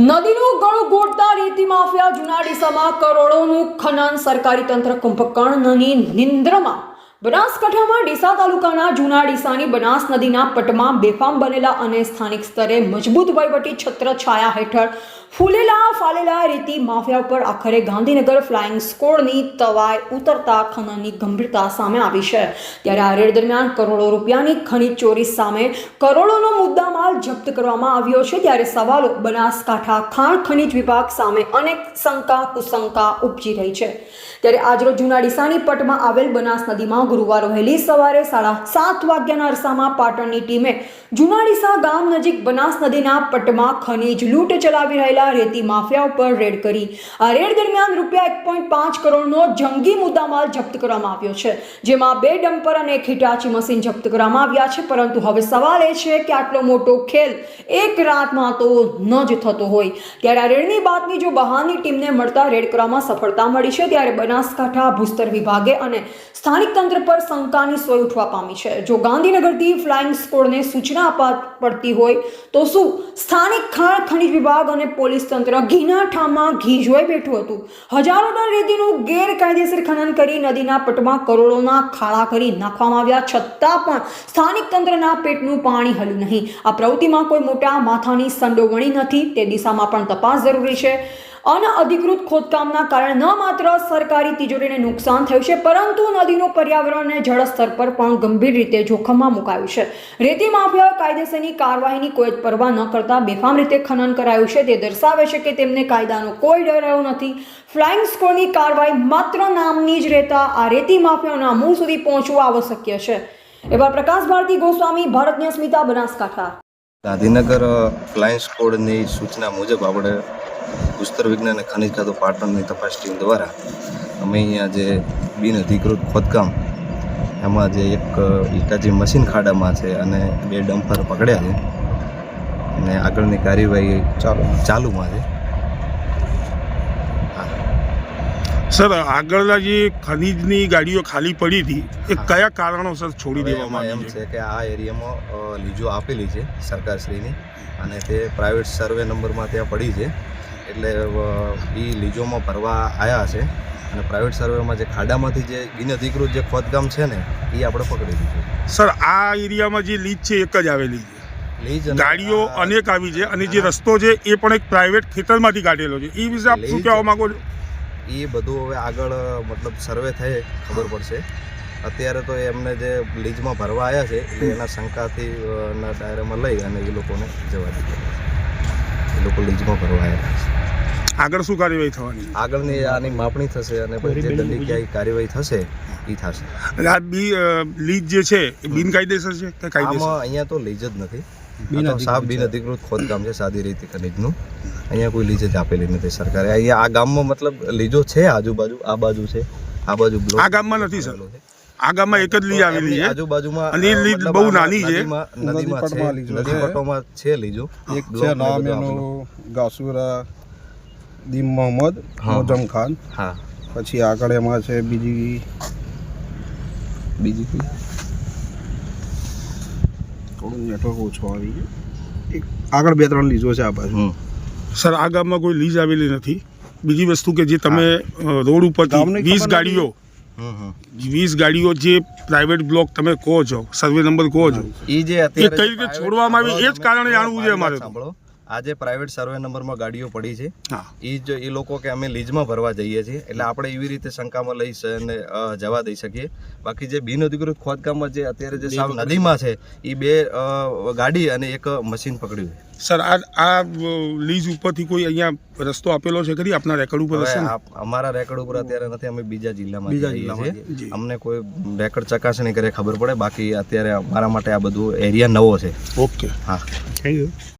નદીનું ગળું ગોળતા રેતી માફિયા જૂના ડીસામાં કરોડોનું ખનન સરકારી તંત્ર કુંભકર્ણની નિંદ્રમાં. બનાસકાંઠામાં ડીસા તાલુકાના જૂના ડીસાની બનાસ નદીના પટમાં બેફામ બનેલા અને સ્થાનિક સ્તરે મજબૂત વહીવટી છત્ર છાયા હેઠળ ફૂલેલા, ફાલેલા રેતી માફિયા ઉપર આખરે ગાંધીનગર ફ્લાઇંગ સ્કોડની તવાય ઉતરતા ખનનની ગંભીરતા સામે આવી છે. ત્યારે આ રેડ દરમિયાન કરોડો રૂપિયાની ખનીજ ચોરી સામે કરોડોનો મુદ્દામાલ જપ્ત કરવામાં આવ્યો છે. ત્યારે સવાલો, બનાસકાંઠા ખાણ ખનીજ વિભાગ સામે અનેક શંકા, કુશંકા ઉપજી રહી છે. ત્યારે આજરોજ જૂના ડીસાની પટમાં આવેલ બનાસ નદીમાં ગુરુવાર વહેલી સવારે સાડા સાત વાગ્યાના અરસામાં પાટણની ટીમે જૂના ડીસા ગામ નજીક બનાસ નદીના પટમાં ખનીજ લૂંટ ચલાવી રહેલા રેતી માફિયા ઉપર રેડ કરી. આ રેડ દરમિયાન રૂપિયા એક પોઈન્ટ પાંચ કરોડનો જંગી મુદ્દામાલ જપ્ત કરવામાં આવ્યો છે. જેમાં બે ડમ્પર અને એક હિટાચી મશીન જપ્ત કરવામાં આવ્યા છે. પરંતુ હવે સવાલ એ છે કે આટલો મોટો ખેલ એક રાતમાં તો ન જ થતો હોય. ત્યારે આ રેડની બાતમી જો બહારની ટીમને મળતા રેડ કરવામાં સફળતા મળી છે, ત્યારે બનાસકાંઠા, ભૂસ્તર વિભાગે અને સ્થાનિક તંત્ર પર શંકાની સોય ઉઠવા પામી છે. જો ગાંધીનગરથી ફ્લાઇંગ સ્કોડને સૂચના આપવા પડતી હોય, તો શું સ્થાનિક ખાણ ખનિજ વિભાગ અને પોલીસ તંત્ર ઘીના ઠામમાં ઘી જોઈ બેઠું હતું. હજારો ટન રેતીનું ગેરકાયદેસર ખનન કરી નદીના પટમાં કરોડોના ખાડા કરી નાખવામાં આવ્યા, છતાં પણ સ્થાનિક તંત્રના પેટનું પાણી હલ્યું નહીં. આ પ્રવૃત્તિમાં કોઈ મોટા માથાની સંડોવણી નથી, તે દિશામાં પણ તપાસ જરૂરી છે. અનઅધિકૃત ખોદકામના કારણે ન માત્ર સરકારી તિજોરીને નુકસાન થયું છે, પરંતુ નદીનું પર્યાવરણ અને જળસ્તર પર પણ ગંભીર રીતે જોખમમાં મુકાયું છે. રેતી માફિયાઓ કાયદેસરની કાર્યવાહીની કોઈ જ પરવા ન કરતા બેફામ રીતે ખનન કરાયું છે. તે દર્શાવે છે કે તેમને કાયદાનો કોઈ ડર રહ્યો નથી. ફ્લાઇંગ સ્કોડની કાર્યવાહી માત્ર નામની જ રહેતા આ રેતી માફિયાઓના મૂળ સુધી પહોંચવું આવશ્યક છે. એવા પ્રકાશ ભારતી ગોસ્વામી ભારતની અસ્મિતા બનાસકાંઠા. ગાંધીનગર ફ્લાઇંગ સ્કોડની સૂચના મુજબ આપણે ભૂસ્તર વિજ્ઞાન અને ખનિજ ખાતું પાટણની તપાસ ટીમ દ્વારા અમે અહીંયા જે બિન અધિકૃત ખોદકામ એમાં જે એક ઇટાજી મશીન ખાડામાં છે અને બે ડમ્પર પકડ્યા છે અને આગળની કાર્યવાહી ચાલુ ચાલુમાં છે. સર આગળના જે ખનીજની ગાડીઓ ખાલી પડી હતી એ કયા કારણોસર છોડી દેવામાં એમ છે છે કે આ એરિયામાં લીજો આપેલી છે સરકારશ્રીની અને તે પ્રાઇવેટ સર્વે નંબરમાં ત્યાં પડી છે. એટલે એ લીજોમાં ભરવા આવ્યા છે. અને પ્રાઇવેટ સર્વેમાં જે ખાડામાંથી જે બિનઅધિકૃત જે ખોદકામ છે ને એ આપણે પકડી દીધું સર આ એરિયામાં જે લીજ છે એક જ આવેલી છે. લીજ ગાડીઓ અનેક આવી છે અને જે રસ્તો છે એ પણ એક પ્રાઇવેટ ખેતરમાંથી કાઢેલો છે. એ વિશે આપ શું કહેવા માંગો છો? એ બધું હવે આગળ મતલબ સર્વે થઈ ખબર પડશે. અત્યારે તો એમને જે લીજમાં ભરવા આવ્યા છે એના શંકાથી ના ડાયરામાં લઈ અને એ લોકોને જવા દીધા એ લોકો લીજમાં ભરવા આવ્યા છે. આગળ શું કાર્યવાહી થવાની? આગળની આની માપણી થશે અને પછી જે દંડનીય કાર્યવાહી થશે એ થશે. આ બી લીજ જે છે એ બિનકાયદેસર છે કે કાયદેસર? આમાં અહીંયા તો લીજ જ નથી. સાફ બિન અધિકૃત ખોદકામ છે સાદી રીતે ખનીજનું અહીંયા કોઈ લીજ જ આપેલી નથી સરકારે. અહીંયા આ ગામમાં મતલબ લીજો છે આજુબાજુ આ બાજુ છે આ બાજુ આ ગામમાં નથી, સર. આવેલો છે. આ ગામમાં એક જ લીજ આવેલી છે. આજુબાજુમાં અને એ લીજ બહુ નાની છે. નદીમાં નદીમાં છે. લીજો. એક છે નામ એનું ગાસુરા દીમ મોહમ્મદ. મોજમ ખાન. હા. પછી આગળ એમાં છે બીજી બીજી કોઈ? થોડું નેટવર્ક ઓછું આવી ગયું. એક આગળ બે ત્રણ લીજો છે આ બાજુ. સર આ ગામમાં કોઈ લીજ આવેલી નથી. બીજી વસ્તુ કે જે તમે રોડ ઉપર વીસ ગાડીઓ વીસ ગાડીઓ જે પ્રાઇવેટ બ્લોક તમે કહો છો સર્વે નંબર કહો છો એ જે કઈ રીતે છોડવામાં આવી? એ જ કારણે જાણવું છે મારી અમારે સાંભળો. આ જે પ્રાઇવેટ સર્વે નંબરમાં ગાડીઓ પડી છે. એ જ એ લોકો કે અમે લીઝમાં ભરવા જઈએ છીએ. એટલે આપણે એવી રીતે શંકામાં લઈ અને જવા દઈ શકીએ. બાકી જે બિનઅધિકૃત ખોદકામમાં જે અત્યારે જે સાવ નદીમાં છે એ બે ગાડી અને એક મશીન પકડ્યું સર આ આ લીઝ ઉપરથી કોઈ અહીંયા રસ્તો આપેલો છે ખરી? આપના રેકર્ડ ઉપર અમારા રેકર્ડ ઉપર અત્યારે નથી. અમે બીજા જિલ્લામાં બીજા જિલ્લામાં અમને કોઈ રેકર્ડ ચકાસણી કરે ખબર પડે. બાકી અત્યારે અમારા માટે આ બધું એરિયા નવો છે. ઓકે. હા. Thank you